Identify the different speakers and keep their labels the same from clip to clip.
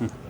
Speaker 1: Hmm.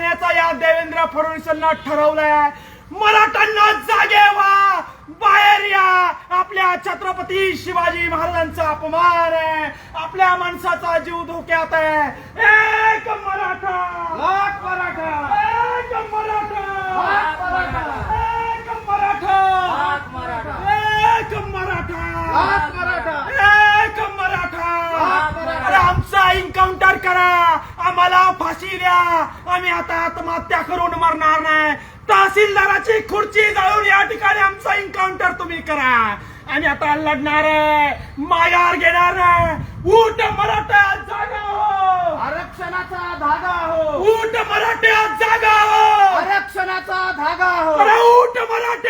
Speaker 1: देण्याचा या देवेंद्र फडणवीसांना ठरवलंय. मराठ्यांना जागे व्हा. बाहेर या. आपल्या छत्रपती शिवाजी महाराजांचा अपमान आहे. आपल्या माणसाचा जीव धोक्यात आहे. एक मराठा.
Speaker 2: मराठा.
Speaker 1: आम्हाला फाशी द्या. आम्ही आता आत्महत्या करून मरणार नाही. तहसीलदाराची खुर्ची जाळून या ठिकाणी आमचा एन्काउंटर तुम्ही करा. आणि आता लढणार आहे. माघार घेणार आहे. ऊट मराठा जागा हो.
Speaker 2: आरक्षणाचा धागा हो.
Speaker 1: ऊट मराठ्या जागा हो.
Speaker 2: आरक्षणाचा धागा हो.
Speaker 1: अरे ऊट मराठ्या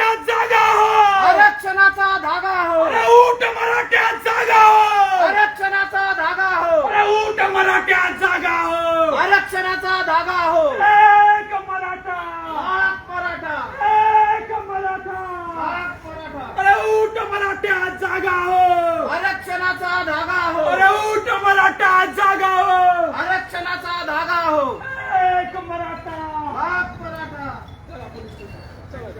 Speaker 2: शिवसेनेचा धागा आहो.
Speaker 1: एक मराठा.
Speaker 2: भाग मराठा.
Speaker 1: एक मराठा.
Speaker 2: भाग मराठा.
Speaker 1: अरे उठ मराठा जागा आहो.
Speaker 2: आरक्षणाचा धागा आहो.
Speaker 1: अरे उठ मराठा जागा आहो.
Speaker 2: आरक्षणाचा धागा आहो.